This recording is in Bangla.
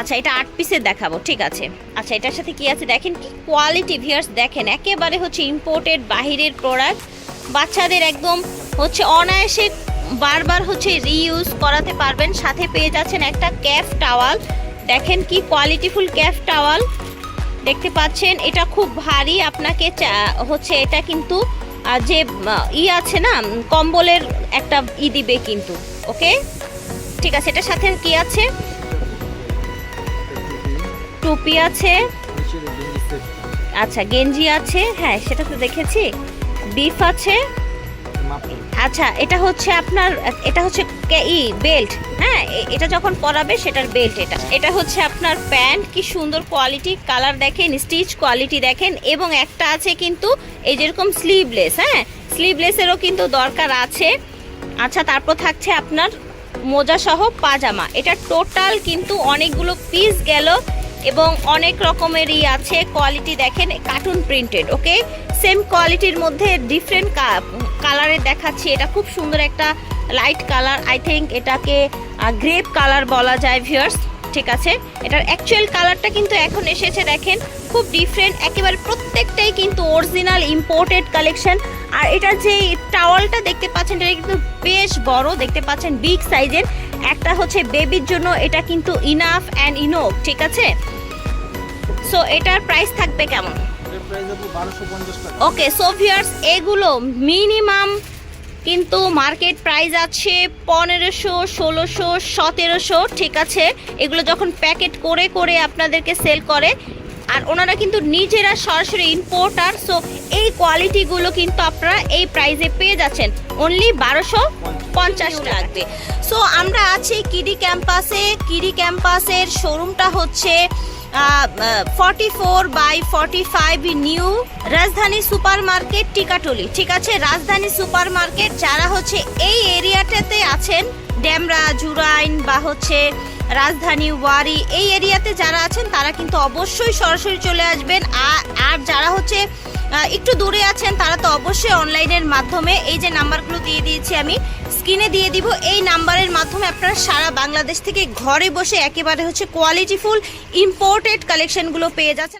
আচ্ছা এটা আট পিসের দেখাবো, ঠিক আছে। আচ্ছা এটার সাথে কি আছে দেখেন? কি কোয়ালিটি ভিয়ার্স দেখেন, একেবারে হচ্ছে ইম্পোর্টেড বাহিরের প্রোডাক্ট বাচ্চাদের একদম হচ্ছে অনায়াসে বারবার হচ্ছে রিইউজ করাতে পারবেন। সাথে পেয়ে যাচ্ছেন একটা ক্যাফ টাওয়াল। দেখেন কি কোয়ালিটিফুল ক্যাফ টাওয়াল। দেখতে পাচ্ছেন, এটা খুব ভারী। আপনাকে হচ্ছে এটা কিন্তু যে ই আছে না, কম্বলের একটা ই দিবে কিন্তু, ওকে? ঠিক আছে, এটার সাথে কি আছে? টুপি আছে। আচ্ছা গেঞ্জি আছে। হ্যাঁ সেটা তো দেখেছি। বিফ আছে। আচ্ছা এটা হচ্ছে আপনার, এটা হচ্ছে ই, বেল্ট। হ্যাঁ এটা যখন পরাবে, সেটার বেল্ট এটা। এটা হচ্ছে আপনার প্যান্ট। কি সুন্দর কোয়ালিটি, কালার দেখেন, স্টিচ কোয়ালিটি দেখেন। এবং একটা আছে কিন্তু, এই যেরকম স্লিভলেস হ্যাঁ? স্লিভলেসেরও কিন্তু দরকার আছে। আচ্ছা তারপর থাকছে আপনার মোজা সহ পাজামা। এটা টোটাল কিন্তু অনেকগুলো পিস গেল। এবং অনেক রকমেরই আছে কোয়ালিটি দেখেন কার্টুন প্রিন্টেড ওকে সেম কোয়ালিটির মধ্যে ডিফারেন্ট কালারের দেখাচ্ছি। এটা খুব সুন্দর একটা লাইট কালার আই থিঙ্ক এটাকে গ্রেপ কালার বলা যায় ভিউয়ার্স ঠিক আছে? এটার অ্যাকচুয়াল কালারটা কিন্তু এখন এসেছে দেখেন খুব ডিফারেন্ট একেবারে প্রত্যেকটাই কিন্তু অরিজিনাল ইম্পোর্টেড কালেকশন আর এটার যে টাওয়ালটা দেখতে পাচ্ছেন এটা কিন্তু বেশ বড় দেখতে পাচ্ছেন বিগ সাইজের একটা হচ্ছে বেবির জন্য এটা কিন্তু ইনাফ অ্যান্ড ইনোভ ঠিক আছে? সো এটার প্রাইস থাকবে কেমন? ওকে সো ভিউয়ার্স এগুলো মিনিমাম কিন্তু মার্কেট প্রাইস আছে পনেরোশো, ষোলোশো, সতেরোশো, ঠিক আছে? এগুলো যখন প্যাকেট করে করে আপনাদেরকে সেল করে, আর ওনারা কিন্তু নিজেরা সরাসরি ইম্পোর্টার সো এই কোয়ালিটিগুলো কিন্তু আপনারা এই প্রাইসে পেয়ে যাচ্ছেন। অনলি বারোশো পঞ্চাশ লাগবে। সো আমরা আছি কিডি ক্যাম্পাসে। কিডি ক্যাম্পাসের শোরুমটা হচ্ছে forty four by forty five new Rajdhani super market Tikatuli. ঠিক আছে, রাজধানী সুপার মার্কেট যারা হচ্ছে এই এরিয়াটাতে আছেন ড্যামরা জুরাইন বা হচ্ছে রাজধানী ওয়ারি এই এরিয়াতে যারা আছেন, তারা কিন্তু অবশ্যই সরাসরি চলে আসবেন। আর যারা হচ্ছে একটু দূরে আছেন, তারা তো অবশ্যই অনলাইনের মাধ্যমে এই যে নাম্বারগুলো দিয়ে দিয়েছি আমি, স্ক্রিনে দিয়ে দিব। এই নাম্বারের মাধ্যমে আপনারা সারা বাংলাদেশ থেকে ঘরে বসে একেবারে হচ্ছে কোয়ালিটিফুল ইম্পোর্টেড কালেকশনগুলো পেয়ে যাচ্ছেন।